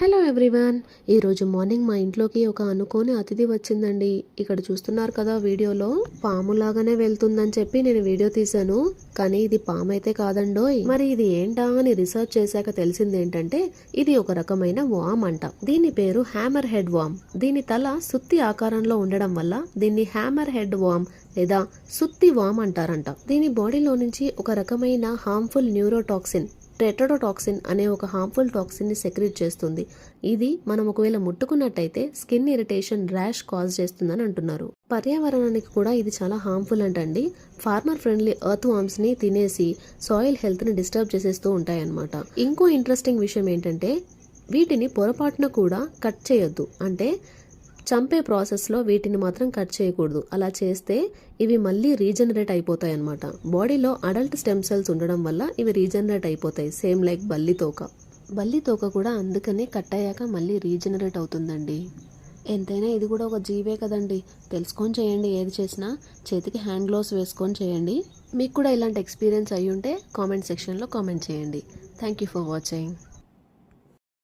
Hello everyone. ఈరోజు morning మా ఇంట్లోకి ఒక అనుకోని అతిథి వచ్చిందండి. ఇక్కడ చూస్తున్నారు కదా వీడియోలో పాములాగానే వెళ్తుందని చెప్పి నేను వీడియో తీశాను. కానీ ఇది పాము అయితే కాదండోయ్. మరి ఇది ఏంటా అని రీసెర్చ్ చేశాక తెలిసింది ఏంటంటే ఇది ఒక రకమైన వామ్ అంట. దీని పేరు హ్యామర్ హెడ్ వామ్. దీని తల సుత్తి ఆకారంలో ఉండడం వల్ల దీన్ని హ్యామర్ హెడ్ వామ్ లేదా సుత్తి వామ్ అంటారంట. దీని బాడీలో నుంచి ఒక రకమైన హార్మ్ఫుల్ న్యూరోటాక్సిన్ టెట్రడోటాక్సిన్ అనే ఒక హార్మ్ఫుల్ టాక్సిన్ని సెక్రెట్ చేస్తుంది. ఇది మనం ఒకవేళ ముట్టుకున్నట్టయితే స్కిన్ ఇరిటేషన్ ర్యాష్ కాజ్ చేస్తుందని అంటున్నారు. పర్యావరణానికి కూడా ఇది చాలా హార్మ్ఫుల్ అంటండి. ఫార్మర్ ఫ్రెండ్లీ ఎర్త్ వామ్స్ని తినేసి సాయిల్ హెల్త్ని డిస్టర్బ్ చేసేస్తూ ఉంటాయన్నమాట. ఇంకో ఇంట్రెస్టింగ్ విషయం ఏంటంటే వీటిని పొరపాటున కూడా కట్ చేయొద్దు. అంటే చంపే ప్రాసెస్లో వీటిని మాత్రం కట్ చేయకూడదు. అలా చేస్తే ఇవి మళ్ళీ రీజనరేట్ అయిపోతాయి అన్నమాట బాడీలో అడల్ట్ స్టెమ్ సెల్స్ ఉండడం వల్ల ఇవి రీజనరేట్ అయిపోతాయి. సేమ్ లైక్ బల్లి తోక. బల్లి తోక కూడా అందుకనే కట్ అయ్యాక మళ్ళీ రీజనరేట్ అవుతుందండి. ఎంతైనా ఇది కూడా ఒక జీవే కదండి. తెలుసుకొని చేయండి ఏది చేసినా. చేతికి హ్యాండ్ గ్లోవ్స్ వేసుకొని చేయండి. మీకు కూడా ఇలాంటి ఎక్స్పీరియన్స్ అయ్యి ఉంటే కామెంట్ సెక్షన్లో కామెంట్ చేయండి. Thank you for watching.